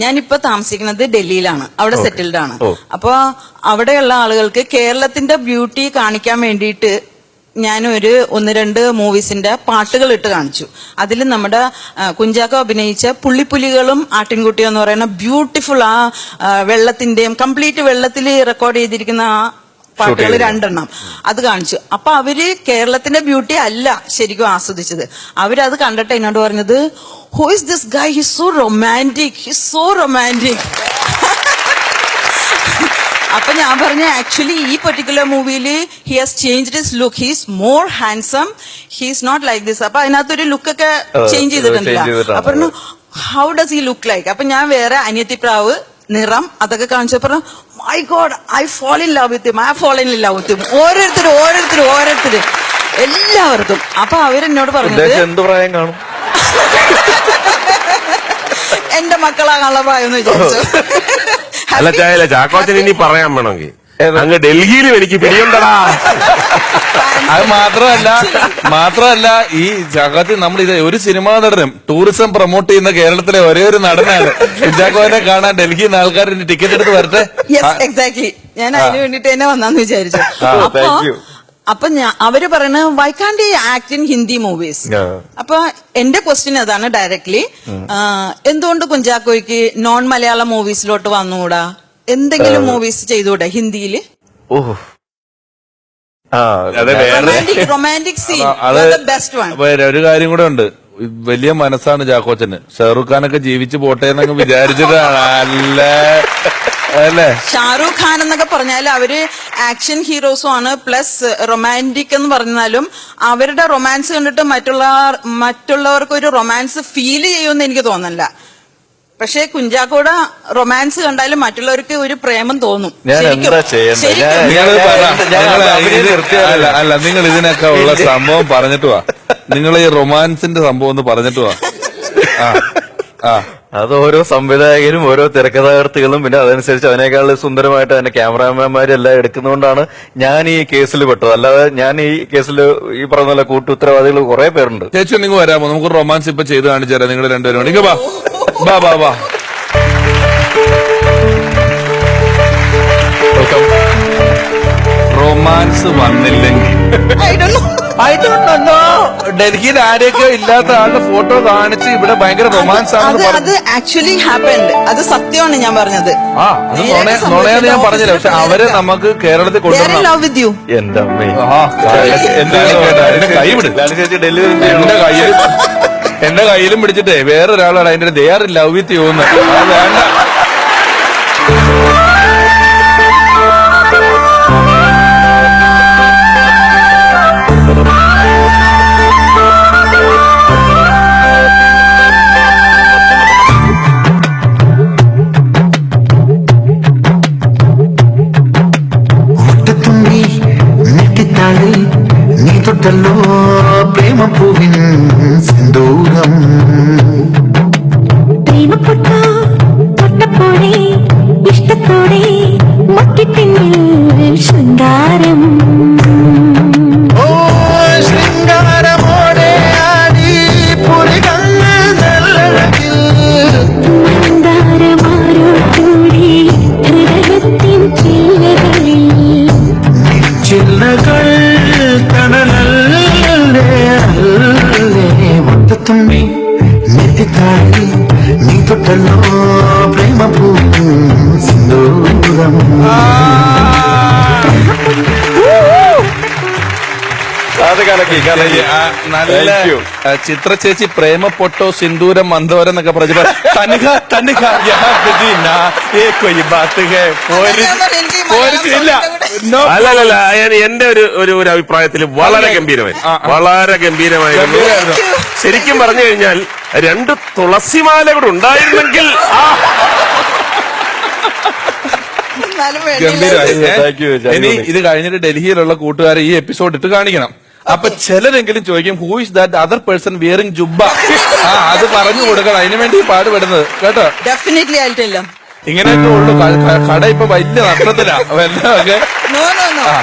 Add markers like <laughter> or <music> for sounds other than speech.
ഞാനിപ്പോ താമസിക്കുന്നത് ഡൽഹിയിലാണ്. അവിടെ സെറ്റിൽഡ് ആണ് അപ്പോ അവിടെയുള്ള ആളുകൾക്ക് കേരളത്തിന്റെ ബ്യൂട്ടി കാണിക്കാൻ വേണ്ടിയിട്ട് ഞാനൊരു ഒന്ന് രണ്ട് മൂവീസിന്റെ പാട്ടുകൾ ഇട്ട് കാണിച്ചു. അതിൽ നമ്മുടെ കുഞ്ചാക്ക അഭിനയിച്ച പുള്ളിപ്പുലികളും ആട്ടിൻകുട്ടിയും എന്ന് പറയുന്ന ബ്യൂട്ടിഫുൾ ആ, വെള്ളത്തിന്റെയും കംപ്ലീറ്റ് വെള്ളത്തിൽ റെക്കോർഡ് ചെയ്തിരിക്കുന്ന ആ പാട്ടുകൾ രണ്ടെണ്ണം. അത് കാണിച്ചു. അപ്പൊ അവർ കേരളത്തിന്റെ ബ്യൂട്ടി അല്ല ശരിക്കും ആസ്വദിച്ചത്. അവരത് കണ്ടിട്ട് എന്നോട് പറഞ്ഞത് who is this guy he's so romantic he's so romantic അപ്പൊ ഞാൻ പറഞ്ഞു ആക്ച്വലി ഈ പെർട്ടിക്കുലർ മൂവിയിൽ he has change his look he's more handsome he's not like this അപ്പൊ അതിനകത്തൊരു ലുക്കൊക്കെ ഒക്കെ ചേഞ്ച് ചെയ്തിട്ടുണ്ടല്ലോ. അപ്പൊ ഹൗ ഡസ് ഈ ലുക്ക് ലൈക്ക് അപ്പൊ ഞാൻ വേറെ അനിയത്തിപ്രാവ് നിറം അതൊക്കെ കാണിച്ചപ്പോ my God I fall in love with I fall in love with ഓരോരുത്തരും ഓരോരുത്തരും ഓരോരുത്തരും. എല്ലാവർക്കും. അപ്പൊ അവരെന്നോട് പറഞ്ഞത് എന്ത് പ്രായം കാണും? എന്റെ മക്കളാകാനുള്ള പ്രായം എന്ന് വിചാരിച്ചു. അല്ല ചാക്കോച്ചൻ ഇനി പറയാൻ വേണമെങ്കിൽ. അങ്ങ് ഡൽഹിയിലും എനിക്ക് പിടിയുണ്ടടാ. <laughs> അത് മാത്രമല്ല മാത്രമല്ല ഈ ജഗത്തിൽ നമ്മൾ ഇത് ഒരു സിനിമാ നടനും ടൂറിസം പ്രൊമോട്ട് ചെയ്യുന്ന കേരളത്തിലെ ഒരേ ഒരു നടനാണ്. കുഞ്ചാക്കോനെ കാണാൻ ഡൽഹിയിൽ നിന്ന് ആൾക്കാർ ടിക്കറ്റ് എടുത്ത് വരട്ടെ? യെസ് എക്സാക്ട്ലി ഞാൻ അതിന് വേണ്ടിട്ട് തന്നെ വന്നാന്ന് വിചാരിച്ചു. അപ്പൊ. അപ്പൊ ഞാൻ അവർ പറയുന്നത് why can't act in Hindi movies. അപ്പൊ എന്റെ ക്വസ്റ്റ്യൻ അതാണ് ഡയറക്ട്ലി എന്തുകൊണ്ട് കുഞ്ചാക്കോയ്ക്ക് നോൺ മലയാളം മൂവീസിലോട്ട് വന്നുകൂടാ? എന്തെങ്കിലും മൂവീസ് ചെയ്തുകൂടെ ഹിന്ദിയിൽ? ഓഹ്. ആ അതെ വേറെ റൊമാന്റിക് സീൻ അത് ബെസ്റ്റ് വൺ ഒരു കാര്യം കൂടെ ഉണ്ട്. വലിയ മനസ്സാണ് ജാക്കോച്ചന്. ഷാറൂഖ് ഖാനൊക്കെ ജീവിച്ചു പോട്ടെ എന്നൊക്കെ വിചാരിച്ചിട്ടാണ് അല്ല? അല്ലേ? ഷാറൂഖ് ഖാൻ എന്നൊക്കെ പറഞ്ഞാൽ അവർ ആക്ഷൻ ഹീറോസും ആണ്. പ്ലസ് റൊമാന്റിക് എന്ന് പറഞ്ഞാലും അവരുടെ റൊമാൻസ് കണ്ടിട്ട് മറ്റുള്ള മറ്റുള്ളവർക്ക് ഒരു റൊമാൻസ് ഫീൽ ചെയ്യുമെന്ന് എനിക്ക് തോന്നുന്നില്ല. പക്ഷെ കുഞ്ചാക്കോടെ റൊമാൻസ് കണ്ടാലും മറ്റുള്ളവർക്ക് ഒരു പ്രേമം തോന്നും. ഞാൻ. എന്താ അല്ല നിങ്ങൾ ഇതിനൊക്കെ ഉള്ള സംഭവം പറഞ്ഞിട്ട് വാ. നിങ്ങൾ ഈ റൊമാൻസിന്റെ സംഭവം ഒന്ന് പറഞ്ഞിട്ട് വാ. ആ ആ. അത് ഓരോ സംവിധായകരും ഓരോ തിരക്കഥാകൃത്തുകളും പിന്നെ അതനുസരിച്ച് അതിനേക്കാൾ സുന്ദരമായിട്ട് തന്നെ ക്യാമറാമാൻമാരെല്ലാം എടുക്കുന്നതുകൊണ്ടാണ് ഞാൻ ഈ കേസിൽ പെട്ടത്. അല്ലാതെ ഞാൻ ഈ കേസിൽ ഈ പറഞ്ഞ പോലെ കൂട്ടു ഉത്തരവാദികൾ കുറെ പേരുണ്ട്. ചേച്ചി നിങ്ങൾ വരാമോ? നമുക്ക് റൊമാൻസ് ഇപ്പൊ ചെയ്ത് കാണിച്ചു തരാം നിങ്ങൾ രണ്ടുപേരും. നിങ്ങൾ വാ. വാ വാ വാ. റൊമാൻസ് വന്നില്ലെങ്കിൽ. ഡൽഹിയിൽ ആരെയൊക്കെ ഇല്ലാത്ത ആളുടെ ഫോട്ടോ കാണിച്ച് ഇവിടെ ഭയങ്കര റൊമാൻസ് ആണ് അത് ആക്ച്വലി ഹാപ്പൻഡ് അത് സത്യമാണ് ഞാൻ പറഞ്ഞത്. ആ അത് നേരെ നുണ- സംഭവിച്ചത് നുണയാന്ന് ഞാൻ പറഞ്ഞില്ല. പക്ഷെ അവർ നമുക്ക് കേരളത്തിൽ you. എന്റെ അമ്മേ. കൈ വിട്. കയ്യിലും എന്റെ കയ്യിലും പിടിച്ചിട്ടേ വേറൊരാളാണ്. അതിന്റെ they are love with you എന്ന്. അത് വേണ്ട. നീ തൊട്ടല്ലോ പ്രേമപ്പൂവിൻ സിന്ദൂരം. പ്രേമപ്പെട്ട ഇഷ്ടത്തോടെ கண்ணகள் தனலே ஒத்த தும்பி நெத்தி தாய் நீ தொட்டலோ കലക്കി കലക്കി. നല്ല. ചിത്ര ചേച്ചി പ്രേമ പൊട്ടോ സിന്ദൂരം മന്ദോരം എന്നൊക്കെ തനിക തനിക പറഞ്ഞു. അല്ലല്ല എന്റെ ഒരു ഒരു ഒരു അഭിപ്രായത്തിൽ വളരെ ഗംഭീരമായി. വളരെ ഗംഭീരമായിരുന്നു. ശരിക്കും പറഞ്ഞു കഴിഞ്ഞാൽ രണ്ട് തുളസിമാല കൂടെ ഉണ്ടായിരുന്നെങ്കിൽ. ഇനി ഇത് കഴിഞ്ഞിട്ട് ഡൽഹിയിലുള്ള കൂട്ടുകാരെ ഈ എപ്പിസോഡ് ഇട്ട് കാണിക്കണം. അപ്പൊ ചിലരെങ്കിലും ചോദിക്കും who is that other person wearing ജുബ്ബ? ആ അത് പറഞ്ഞു കൊടുക്കണം. അതിനു വേണ്ടി പാടുപെടുന്നത് കേട്ടോ? ഡെഫിനറ്റ്ലി ആയിട്ടില്ല. ഇങ്ങനെയൊക്കെ ഉള്ളു. കട ഇപ്പൊ വലിയ നഷ്ടത്തിലാ. <laughs> വല്ലതൊക്കെ No, no, no. ആ.